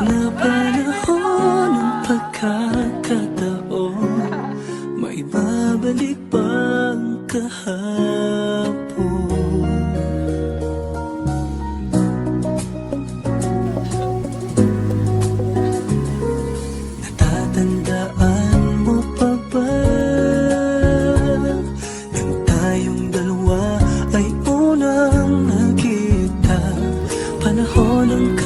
na panahon ang pagkakataon May babalik bang kahapon? Natatandaan mo pa ba Nang tayong dalawa ay unang nakita Panahon ng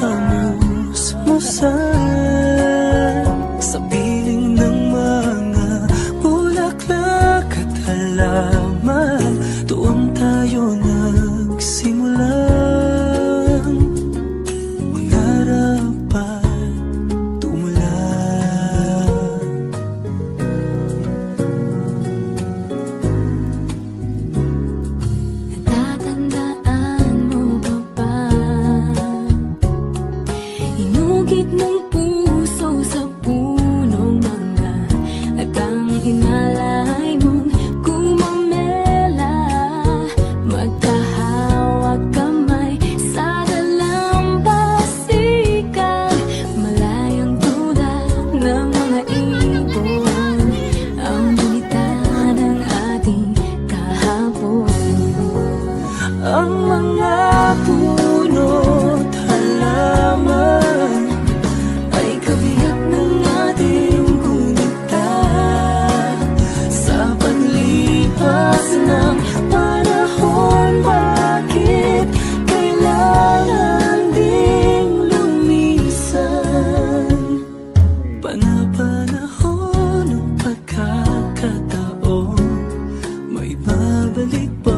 titik